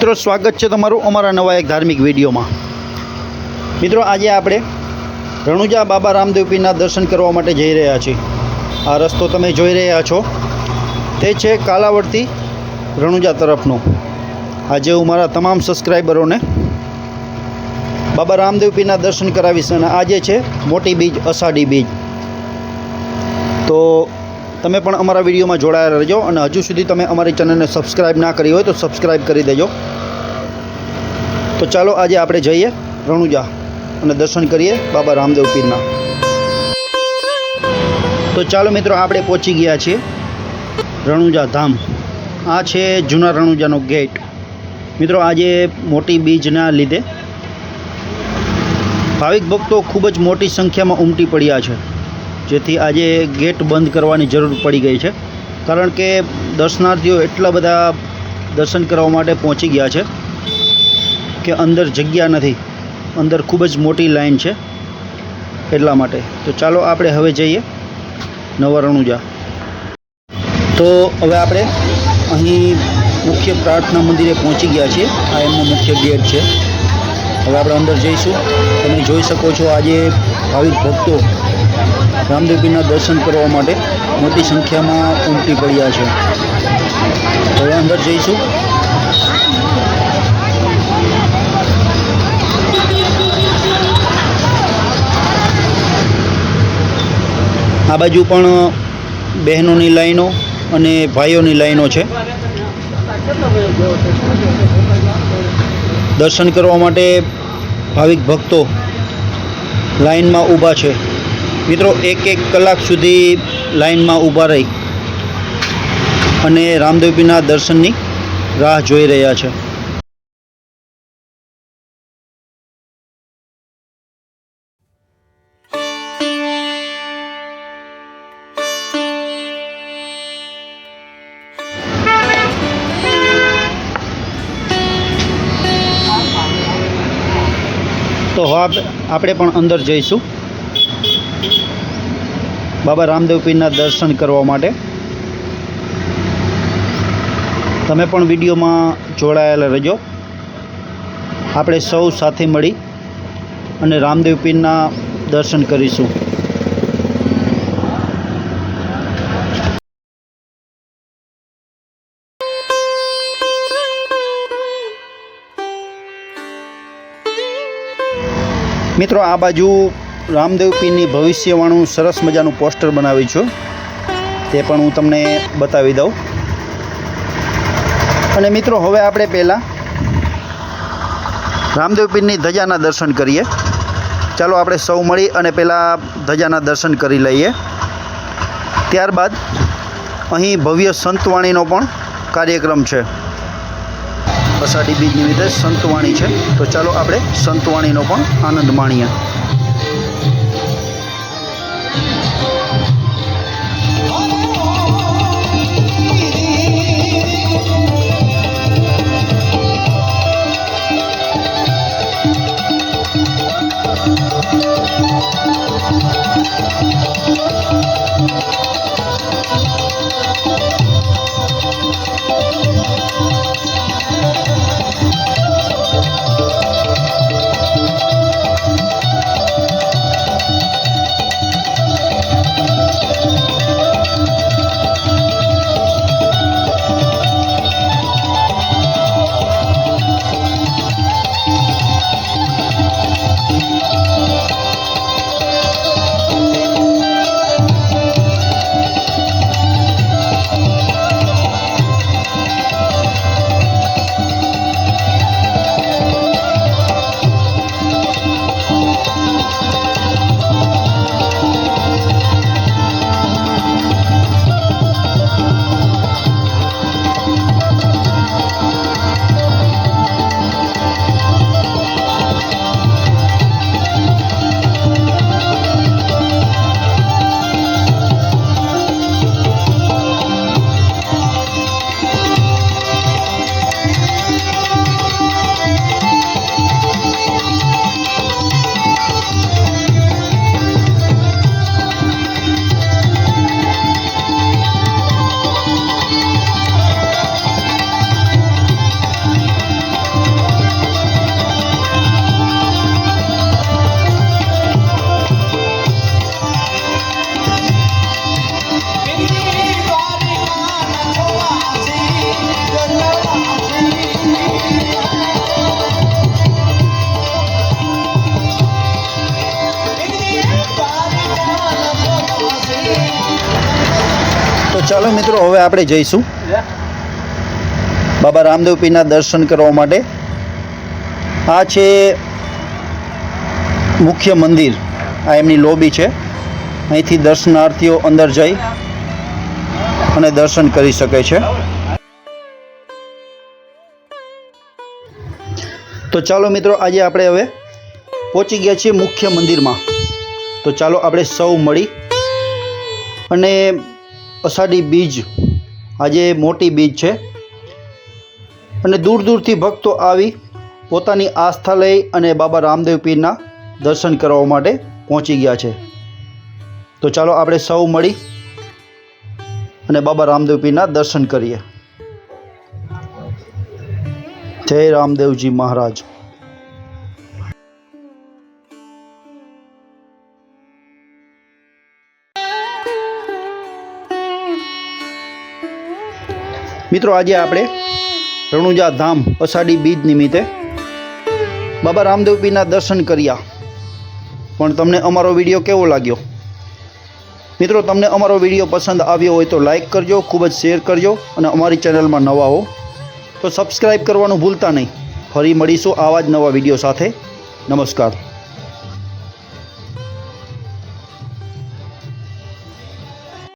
મિત્રો, સ્વાગત છે તમારું અમારા નવા એક ધાર્મિક વિડીયોમાં. મિત્રો, આજે આપણે રણુજા બાબા રામદેવપીના દર્શન કરવા માટે જઈ રહ્યા છીએ. આ રસ્તો તમે જોઈ રહ્યા છો. તે છે કાલાવડથી રણુજા તરફનો. આજે હું મારા તમામ સબસ્ક્રાઈબરોને બાબા રામદેવપીના દર્શન કરાવીશ અને આજે છે મોટી બીજ અષાઢી બીજ. તો તમે પણ અમારા વિડીયોમાં જોડાયેલા રહેજો અને હજુ સુધી તમે અમારી ચેનલને સબસ્ક્રાઈબ ના કરી હોય તો સબસ્ક્રાઈબ કરી દેજો. તો ચાલો આજે આપણે જઈએ રણુજા અને દર્શન કરીએ બાબા રામદેવ પીરના. તો ચાલો મિત્રો આપણે પહોંચી ગયા છીએ રણુજા ધામ. આ છે જૂના રણુજાનો ગેટ. મિત્રો આજે મોટી બીજના લીધે. ભાવિક ભક્તો ખૂબ જ મોટી સંખ્યામાં ઉમટી પડ્યા છે. જેથી આજે ગેટ બંધ કરવાની જરૂર પડી ગઈ છે. કારણ કે દર્શનાર્થીઓ એટલા બધા દર્શન કરવા માટે પહોંચી ગયા છે કે અંદર જગ્યા નથી. અંદર ખૂબ જ મોટી લાઈન છે એટલા માટે. તો ચાલો આપણે હવે જઈએ નવરણુજા. તો હવે આપણે અહીં મુખ્ય પ્રાર્થના મંદિરે પહોંચી ગયા છીએ. આ એમનો મુખ્ય ગેટ છે. હવે આપણે અંદર જઈશું. તમે જોઈ શકો છો આજે ભાવિક ભક્તો રામદેવપીરના દર્શન કરવા માટે મોટી સંખ્યામાં ઉમટી પડ્યા છે. હવે અંદર જઈશું. આ બાજુ પણ બહેનોની લાઈનો અને ભાઈઓની લાઈનો છે. દર્શન કરવા માટે ભાવિક ભક્તો લાઈનમાં ઊભા છે. મિત્રો, એક એક કલાક સુધી લાઇનમાં ઊભા રહી અને રામદેવપીના દર્શનની રાહ જોઈ રહ્યા છે. તો હવે આપ- આપણે પણ અંદર જઈશું. બાબા રામદેવ પીરના દર્શન કરવા માટે. તમે પણ વિડીયોમાં જોડાયેલા રહેજો. આપણે સૌ સાથે મળી અને રામદેવ પીરના દર્શન કરીશું. મિત્રો, આ બાજુ રામદેવ પીરની ભવિષ્યવાણું સરસ મજાનું પોસ્ટર બનાવ્યું છું. તે પણ હું તમને બતાવી દઉં. અને મિત્રો, હવે આપણે પહેલાં રામદેવ પીરની ધજાના દર્શન કરીએ. ચાલો આપણે સૌ મળી અને પહેલાં ધજાના દર્શન કરી લઈએ. ત્યારબાદ અહીં ભવ્ય સંતવાણીનો પણ કાર્યક્રમ છે. અષાઢી બીજ નિમિત્તે સંતવાણી છે. તો ચાલો આપણે સંતવાણીનો પણ આનંદ માણીએ. Thank you. ચાલો મિત્રો, હવે આપણે જઈશું. બાબા રામદેવ પીના દર્શન કરવા માટે. આ છે મુખ્ય મંદિર. આ એમની લોબી છે. અહીંથી દર્શનાર્થીઓ અંદર જઈ અને દર્શન કરી શકે છે. તો ચાલો મિત્રો, આજે આપણે હવે પહોંચી ગયા છીએ મુખ્ય મંદિરમાં. તો ચાલો આપણે સૌ મળી અને અષાઢી બીજ, આજે મોટી બીજ છે. અને દૂર દૂરથી ભક્તો આવી પોતાની આસ્થા લઈ અને બાબા રામદેવ પીરના દર્શન કરવા માટે પહોંચી ગયા છે. તો ચાલો આપણે સૌ મળી અને બાબા રામદેવ પીરના દર્શન કરીએ. જય રામદેવજી મહારાજ. મિત્રો, આજે આપણે રણુજા ધામ અષાઢી બીજ નિમિત્તે બાબા રામદેવપીના દર્શન કર્યા. પણ તમને અમારો વીડિયો કેવો લાગ્યો? મિત્રો, તમને અમારો વીડિયો પસંદ આવ્યો હોય તો લાઈક કરજો, ખૂબ જ શેર કરજો અને અમારી ચેનલમાં નવા હો તો સબસ્ક્રાઈબ કરવાનું ભૂલતા નહીં. ફરી મળીશું આવા જ નવા વીડિયો સાથે. નમસ્કાર.